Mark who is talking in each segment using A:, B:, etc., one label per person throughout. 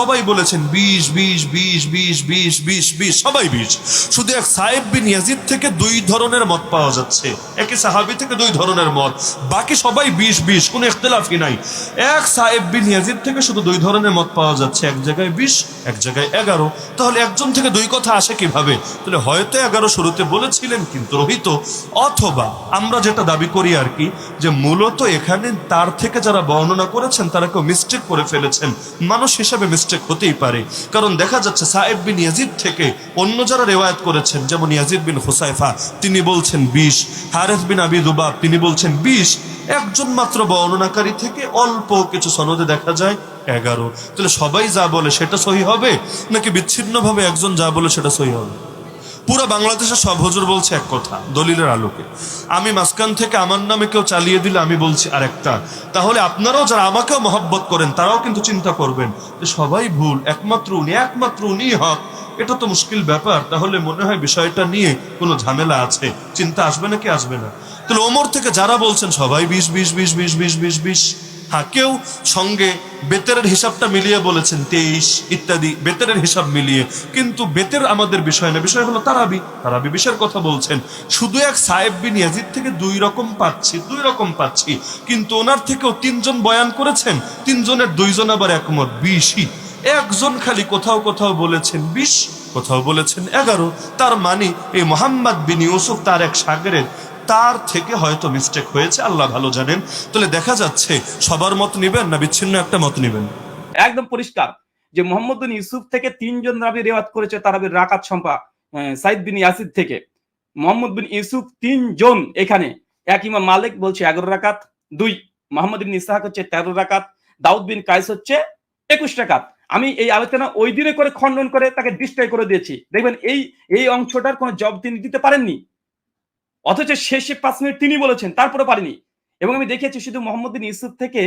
A: সবাই বলেছেন বিশ বিশ বিশ বিশ বিশ বিশ বিশ সবাই বিশ শুধু এক সাহেব বিন ইয়াজিদ থেকে দুই ধরনের মত পাওয়া যাচ্ছে। একই সাহাবি থেকে দুই ধরনের মত বাকি সবাই বিশ বিশ কোনো ইখতলাফই নাই। এক সাহেব বিন ইয়াজিদ থেকে শুধু দুই ধরনের মত পাওয়া যাচ্ছে। এক জায়গায় বিশ এক জায়গায় এগারো। তাহলে একজন থেকে দুই কথা আসে কীভাবে? তাহলে হয়তো এগারো শুরুতে বলেছিলেন কিন্তু রহিত। অথবা আমরা যেটা দাবি করি আর কি, যে মূলত এখানে তার থেকে যারা বর্ণনা করেছেন, তারা কেউ মিস্টেক করে ফেলেছেন। মানুষ হিসাবে মিস্টেক হতেই পারে। কারণ দেখা যাচ্ছে সাহেব বিন ইয়াজিদ থেকে অন্য যারা রেওয়ায়ত করেছেন, যেমন ইয়াজিদ বিন হুসাইফা তিনি বলছেন বিশ। হারেফ বিন আবি দুবাব, তিনি বলছেন বিশ। একজন মাত্র বর্ণনাকারী থেকে অল্প কিছু সনদে দেখা যায় এগারো। তাহলে সবাই যা বলে সেটা সহি হবে, নাকি বিচ্ছিন্নভাবে একজন যা বলে সেটা সহি হবে? পুরো বাংলাদেশের সব হুজুর বলছে এক কথা, দলিলের আলোকে। আমি মাঝখান থেকে আমার নামে কেউ চালিয়ে দিলে আমি বলছি আর একটা তাহলে আপনারাও যারা আমাকেও মহব্বত করেন, তারাও কিন্তু চিন্তা করবেন যে সবাই ভুল, একমাত্র উনি একমাত্র উনি হক। এটা তো মুশকিল ব্যাপার, তাহলে মনে হয় বিষয়টা নিয়ে কোনো ঝামেলা আছে। চিন্তা আসবে নাকি আসবে না? তাহলে ওমর থেকে যারা বলছেন, সবাই বিষ বিষ বিষ বিষ বিষ বিষ বিশ। হ্যাঁ কেউ সঙ্গে বেতেরের হিসাবটা মিলিয়ে বলেছেন, তেইশ ইত্যাদি বেতেরের হিসাব মিলিয়ে। কিন্তু বেতের আমাদের বিষয় না, বিষয় হলো তারাবি। তারাবি বিষয়ের কথা বলছেন, শুধু এক সাহেব বিন ইয়াজিদ থেকে দুই রকম পাচ্ছি, দুই রকম পাচ্ছি। কিন্তু ওনার থেকেও তিনজন বয়ান করেছেন, তিনজনের দুইজন আবার একমত, বিশই। একজন খালি কোথাও কোথাও বলেছেন, বিশ, কোথাও বলেছেন এগারো। তার মানে এই মোহাম্মদ বিন ইউসুফ তার এক সাগরের তার থেকে হয়তো মিস্টেক হয়েছে, আল্লাহ ভালো জানেন। তাহলে দেখা যাচ্ছে, সবার মত নিবেন না বিচ্ছিন্ন একটা মত নিবেন?
B: একদম পরিষ্কার যে মোহাম্মদ ইউসুফ থেকে তিনজন রাবি রেওয়াত করেছে তারাবির রাকাত সম্পা সাইদ বিন ইয়াসিদ থেকে। মোহাম্মদ বিন ইউসুফ তিনজন এখানে। এক ইমাম মালিক বলছে এগারো রাকাত, দুই মোহাম্মদ বিন ইসাহাক হচ্ছে তেরো রাকাত, দাউদ বিন কাইস হচ্ছে একুশ রাকাত। আমি এই আলোচনা ওই দিনে করে খণ্ডন করে তাকে ডিস্ট্রয় করে দিয়েছি। দেখবেন এই এই অংশটার কোনো জব তিনি দিতে পারেননি। অথচ শেষে পাঁচ মিনিট তিনি বলেছেন, তারপরে পারেনি। এবং আমি দেখেছি শুধু মোহাম্মদ ইউসুফ থেকে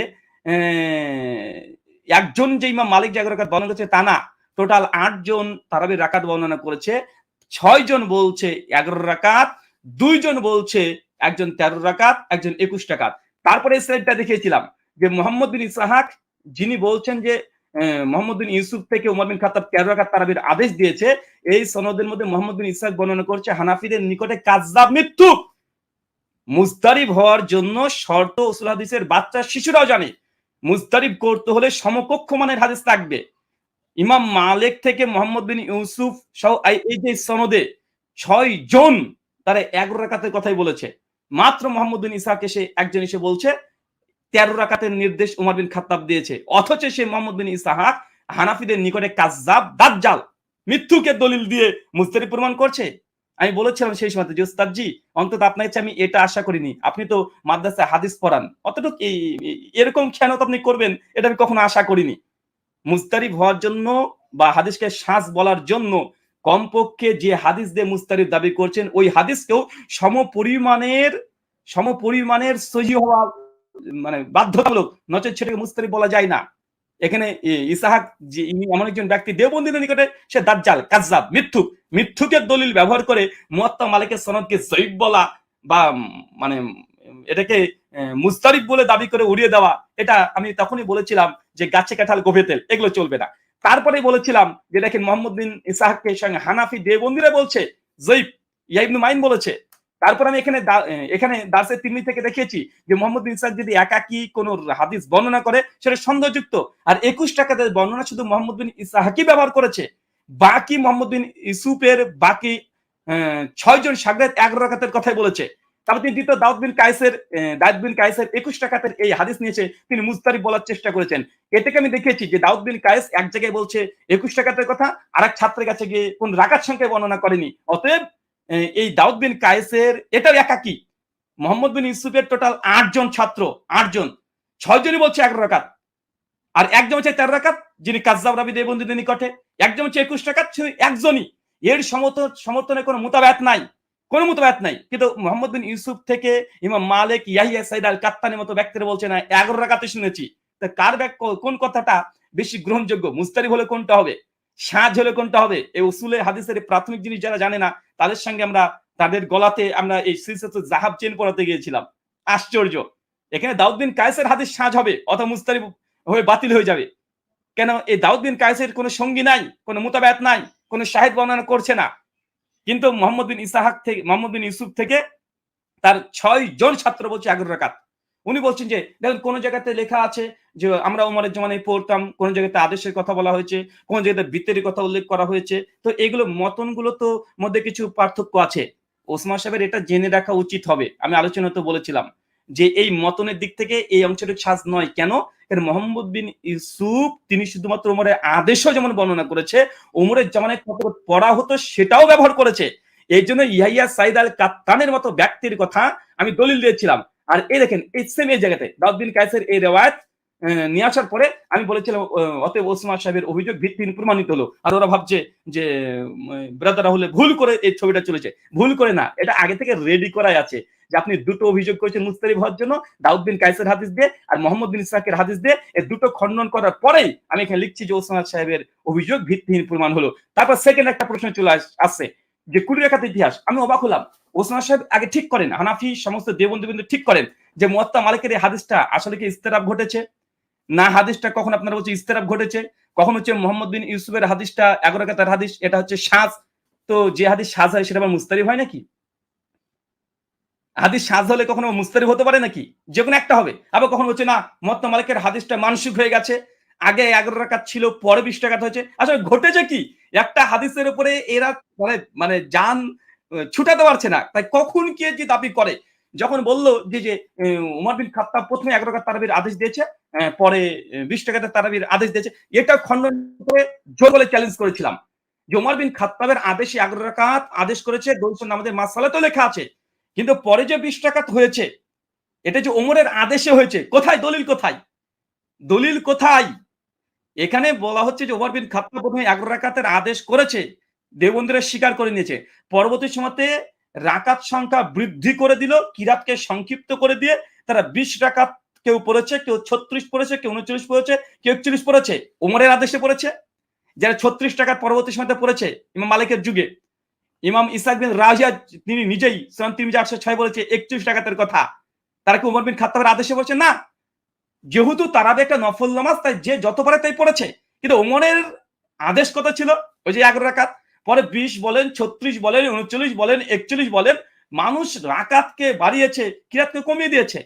B: একজন যে ইমাম মালিক জাগর রাকাত বর্ণনা করেছে তা না। টোটাল আটজন তারাবির রাকাত বর্ণনা করেছে, ছয় জন বলছে এগারো রাকাত দুইজন বলছে একজন তেরো রাকাত, একজন একুশ রাকাত। তারপরে স্লাইডটা দেখিয়েছিলাম যে মোহাম্মদ বিন ইসাহাক, যিনি বলছেন যে মোহাম্মদ বিন ইউসুফ থেকে উমর বিন খাতাব তেরো রাকাত তারাবির আদেশ দিয়েছে? এই সনদের মধ্যে মোহাম্মদ বিন ইসাহাক বর্ণনা করছে, হানাফিদের নিকটে কাজদাব মৃত্যু। মুস্তারিব হওয়ার জন্য শর্ত উসুল হাদিসের বাচ্চা শিশুরাও জানে। মুস্তারিব করতে হলে সমকক্ষ মানের হাদিস থাকবে। ইমাম মালিক থেকে মোহাম্মদ বিন ইউসুফ সহ এই- যে সনদে ছয় জন তারা এগারো রাকাতের কথাই বলেছে। মাত্র মোহাম্মদ বিন ইসাহাক এসে একজন এসে বলছে তেরো রাকাতের নির্দেশ উমর বিন খাত্তাব দিয়েছে। অথচ সে মোহাম্মদ বিন ইসাহাক হানাফিদের নিকটে কাজাব দাজ্জাল মৃত্যুকে দলিল দিয়ে মুস্তারি প্রমাণ করছে। আমি বলেছিলাম সেই সময় যে, উস্তাদজি, অন্তত আপনার আমি এটা আশা করিনি। আপনি তো মাদ্রাসায় হাদিস পড়ান। অতটুকু এই এরকম খেয়ানত আপনি করবেন, এটা আমি কখনো আশা করিনি। মুস্তারিব হওয়ার জন্য বা হাদিসকে শ্বাস বলার জন্য কমপক্ষে যে হাদিস দিয়ে মুস্তারিব দাবি করছেন, ওই হাদিসকেও সম পরিমাণের সম পরিমাণের সহি হওয়া মানে বাধ্যতামূলক, নচেত সেটাকে মুস্তারিব বলা যায় না। এখানে ইসাহাক যে, ইনি এমন একজন ব্যক্তি দেবন্দিনের নিকটে, সে দাজ্জাল, কাজ্জাব, মিথ্যুক। মিথ্যুকের দলিল ব্যবহার করে মুয়াত্তা মালিকের সনদকে জয়ীব বলা বা মানে এটাকে মুস্তারিফ বলে দাবি করে উড়িয়ে দেওয়া, এটা আমি তখনই বলেছিলাম যে গাছে কাঁঠাল গোভে তেল, এগুলো চলবে না। তারপরে বলেছিলাম যে দেখেন মোহাম্মদ বিন ইসাহাককে সঙ্গে হানাফি দেবন্দিরা বলছে জৈব ইয়াইবনু মাইন বলেছে তারপর আমি এখানে এখানে দাসের তিন্নি থেকে দেখিয়েছি যে মোহাম্মদ বিন ইসাহাক যদি একাকি কোন হাদিস বর্ণনা করে, সেটা সন্দেহযুক্ত। আর একুশ টাকাতে বর্ণনা শুধু মোহাম্মদ বিন ইসাহাকই ব্যবহার করেছে? বাকি মোহাম্মদ বিন ইসুফের বাকি ছয় জন সাগরেদ এগারো রাকাতের কথাই বলেছে। তারপর তিনি দ্বিতীয় দাউদ বিন কায়েসের দাউদ বিন কায়েসের একুশ টাকাতের এই হাদিস নিয়েছে, তিনি মুস্তারি বলার চেষ্টা করেছেন। এ থেকে আমি দেখেছি যে দাউদ বিন কায়েস এক জায়গায় বলছে, একুশ টাকাতের কথা আর এক ছাত্রের কাছে গিয়ে কোন রাকাত সংখ্যায় বর্ণনা করেনি। অতএব এই দাউদ বিন কায়েসের এটাও একাকি। মোহাম্মদ বিন ইউসুফের টোটাল আটজন ছাত্র আটজন ছয় জনই বলছে এগারো রাকাত। আর একজন হচ্ছে তেরো রাকাত, যিনি কাজদাব রাবি দেবন্দীদের নিকটে। একজন হচ্ছে একুশ শুধু একজনই। এর সমর্থন সমর্থনে কোনো মোতাবেত নাই। কোনো মোতাবেত নাই। কিন্তু মোহাম্মদ বিন ইউসুফ থেকে ইমাম মালিক ইয়াহিয়া সাইদ আল কাত্তানের মতো ব্যক্তিরা বলছে, না, এগারো রাকাতে শুনেছি। তা কার ব্যাক কোন কথাটা বেশি গ্রহণযোগ্য? মুস্তারিব হলে কোনটা হবে? সাজ হলে কোনটা হবে? এই উসুলে হাদিসের প্রাথমিক জিনিস যারা জানে না তাদের সঙ্গে আমরা, তাদের গলাতে আমরা এই সিলসিলাত জাহাব চেন পড়াতে গিয়েছিলাম। আশ্চর্য। এখানে দাউদ্দিন কায়েসের হাদিস সাজ হবে অথবা মুস্তারিব হয়ে বাতিল হয়ে যাবে। কেন? এই দাউদ বিন কায়েসের কোনো সঙ্গী নাই, কোনো মোতাবেত নাই, কোনো শাহিদ বর্ণনা করছে না। কিন্তু মোহাম্মদ বিন ইসাহাক থেকে, মোহাম্মদ বিন ইউসুফ থেকে তার ছয় জন ছাত্র বলছে এগারো রাকাত উনি বলছেন যে, দেখুন, কোন জায়গাতে লেখা আছে যে আমরা উমরের জমানায় পড়তাম, কোন জায়গাতে আদেশের কথা বলা হয়েছে, কোন জায়গাতে বৃত্তের কথা উল্লেখ করা হয়েছে। তো এগুলো মতনগুলো তো মধ্যে কিছু পার্থক্য আছে। ওসমান সাহেবের এটা জেনে রাখা উচিত হবে, আমি আলোচনা তো বলেছিলাম, যে এই মতনের দিক থেকে এই অংশটা সাজ নয়। কেন? মোহাম্মদ বিন ইউসুফ, তিনি শুধুমাত্র ওমরের আদেশও যেমন বর্ণনা করেছে ওমরের জামানায় পড়া হতো সেটাও ব্যবহার করেছে। এই জন্য ইয়াহিয়া সাইদ আল কাত্তানের মতো ব্যক্তির কথা আমি দলিল দিয়েছিলাম। আর এই দেখেন, এই সেম এই জায়গাতে, দাউদ বিন কায়েসের এই রেওয়ায়ত নিয়ে আসার পরে আমি বলেছিলাম অতএব ওসমান সাহেবের অভিযোগ ভিত্তিহীন প্রমাণিত হলো। আর ওরা ভাবছে যে ব্রাদারা হলে ভুল করে এই ছবিটা চলেছে। ভুল করে না, এটা আগে থেকে রেডি করাই আছে যে আপনি দুটো অভিযোগ করেছেন মুস্তারিফ হওয়ার জন্য দাউদ বিন কায়েসের হাদিস দিয়ে আর মোহাম্মদ বিন ইসরাকের হাদিস দিয়ে। এই দুটো খণ্ডন করার পরেই আমি এখানে লিখছি যে ওসমান সাহেবের অভিযোগ ভিত্তিহীন প্রমাণ হলো। তারপর সেকেন্ড একটা প্রশ্ন চলে আসছে যে কুড়ি রেখাতে ইতিহাস, আমি অবাক হলাম। ওসমান সাহেব আগে ঠিক করেন, হানাফি সমস্ত দেবন্দু বিন্দু ঠিক করেন যে মোয়াত্তা মালিকের এই হাদিসটা আসলে কি ইস্তেরাব ঘটেছে? না হাদিসটা কখন আপনারা বলছে ইস্তেরাব ঘটেছে, কখন হচ্ছে মোহাম্মদ বিন ইউসুফের হাদিসটা, এগারো কাতার হাদিস, এটা হচ্ছে সাজ। তো যে হাদিস সাজ হয় সেটা আবার মুস্তারিফ হয় নাকি? হাদিস সাজ হলে কখনো মুস্তারিফ হতে পারে নাকি? যে কোনো একটা হবে। আবার কখন হচ্ছে না মোহাম্মদ মালিকের হাদিসটা মানসিক হয়ে গেছে, আগে এগারো রাকাত ছিল, পরে বিশ টাকাত হয়েছে। আসলে ঘটেছে কি? একটা হাদিসের উপরে এরা মানে মানে যান ছুটাতে পারছে না। তাই কখন কে যে দাবি করে? যখন বলল যে যে উমর বিন খাত্তাব প্রথমে টাকা তারাবির আদেশ দিয়েছে পরে বিশ টাকাতে তারাবির আদেশ দিয়েছে, এটা খণ্ডন করে জোর বলে চ্যালেঞ্জ করেছিলাম। যে, উমর বিন খাত্তাবের আদেশে এগারো রাকাত আদেশ করেছে দৌসন আমাদের মাসালা তো লেখা আছে। কিন্তু পরে যে বিশ টাকাত হয়েছে, এটা যে ওমরের আদেশে হয়েছে, কোথায়? দলিল কোথায়? দলিল কোথায়? এখানে বলা হচ্ছে যে ওমর বিন খাত্তাব প্রথমে এগারো রাকাতের আদেশ করেছে, দেবন্দিরা স্বীকার করে নিয়েছে। পরবর্তী সময়তে রাকাত সংখ্যা বৃদ্ধি করে দিল, কিরাতকে সংক্ষিপ্ত করে দিয়ে তারা বিশ রাকাত কেউ পড়েছে, কেউ ছত্রিশ পড়েছে, কেউ উনচল্লিশ পড়েছে, কেউ একচল্লিশ পড়েছে ওমরের আদেশে পড়েছে। যারা ছত্রিশ টাকার পরবর্তী সময়তে পড়েছে, ইমাম মালিকের যুগে, ইমাম ইসাক বিন রাজিয়া তিনি নিজেই তিন আটশো ছয় বলেছে, একচল্লিশ টাকাতের কথা। তারা কি উমর বিন খাত্তাবের আদেশে বলছে? না। যেহেতু তারাবে একটা নফল নামাজ, তাই যে যত পারে তাই পড়েছে। কিন্তু ওমরের আদেশ কত ছিল? ওই যে এগারো রাকাত। পরে বিশ বলেন, ছত্রিশ বলেন, উনচল্লিশ বলেন, একচল্লিশ বলেন, মানুষ রাকাতকে বাড়িয়েছে, কিরাতকে কমিয়ে দিয়েছে।